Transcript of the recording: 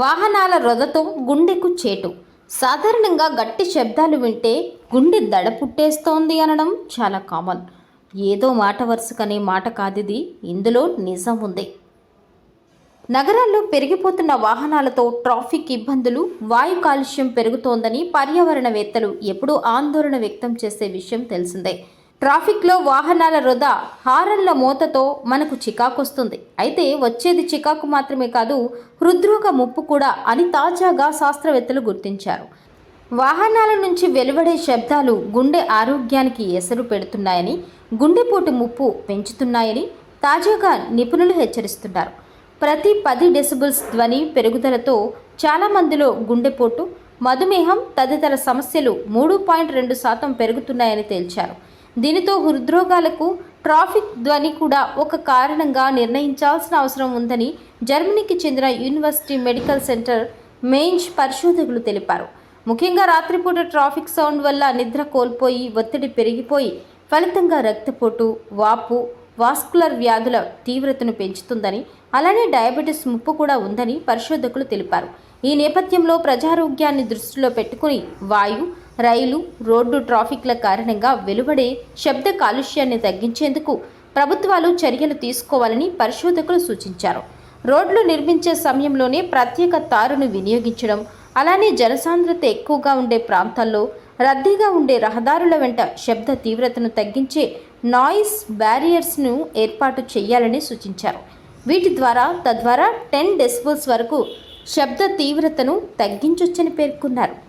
వాహనాల రొదతో గుండెకు చేటు. సాధారణంగా గట్టి శబ్దాలు వింటే గుండె దడ పుట్టేస్తోంది అనడం చాలా కామన్. ఏదో మాట వరుసకనే మాట కాదిది ఇందులో నిజం ఉంది. నగరాల్లో పెరిగిపోతున్న వాహనాలతో ట్రాఫిక్ ఇబ్బందులు వాయు కాలుష్యం పెరుగుతోందని పర్యావరణవేత్తలు ఎప్పుడూ ఆందోళన వ్యక్తం చేసే విషయం తెలిసిందే. ట్రాఫిక్లో వాహనాల వృధా హారన్ల మూతతో మనకు చికాకొస్తుంది. అయితే వచ్చేది చికాకు మాత్రమే కాదు హృద్రోగ ముప్పు కూడా అని తాజాగా శాస్త్రవేత్తలు గుర్తించారు. వాహనాల నుంచి వెలువడే శబ్దాలు గుండె ఆరోగ్యానికి ఎసరు పెడుతున్నాయని గుండెపోటు ముప్పు పెంచుతున్నాయని తాజాగా నిపుణులు హెచ్చరిస్తున్నారు. ప్రతి పది డెసిబుల్స్ ధ్వని పెరుగుదలతో చాలా మందిలో గుండెపోటు మధుమేహం తదితర సమస్యలు మూడు పాయింట్ రెండు శాతం పెరుగుతున్నాయని తేల్చారు. దీనితో హృద్రోగాలకు ట్రాఫిక్ ధ్వని కూడా ఒక కారణంగా నిర్ణయించాల్సిన అవసరం ఉందని జర్మనీకి చెందిన యూనివర్సిటీ మెడికల్ సెంటర్ మెయిన్స్ పరిశోధకులు తెలిపారు. ముఖ్యంగా రాత్రిపూట ట్రాఫిక్ సౌండ్ వల్ల నిద్ర కోల్పోయి ఒత్తిడి పెరిగిపోయి ఫలితంగా రక్తపోటు వాపు వాస్కులర్ వ్యాధుల తీవ్రతను పెంచుతుందని అలానే డయాబెటీస్ ముప్పు కూడా ఉందని పరిశోధకులు తెలిపారు. ఈ నేపథ్యంలో ప్రజారోగ్యాన్ని దృష్టిలో పెట్టుకుని వాయు రైలు రోడ్డు ట్రాఫిక్ల కారణంగా వెలువడే శబ్ద కాలుష్యాన్ని తగ్గించేందుకు ప్రభుత్వాలు చర్యలు తీసుకోవాలని పరిశోధకులు సూచించారు. రోడ్లు నిర్మించే సమయంలోనే ప్రత్యేక తారును వినియోగించడం అలానే జనసాంద్రత ఎక్కువగా ఉండే ప్రాంతాల్లో రద్దీగా ఉండే రహదారుల వెంట శబ్ద తీవ్రతను తగ్గించే నాయిస్ బ్యారియర్స్ను ఏర్పాటు చేయాలని సూచించారు. వీటి ద్వారా తద్వారా టెన్ డెసిబుల్స్ వరకు శబ్ద తీవ్రతను తగ్గించొచ్చని పేర్కొన్నారు.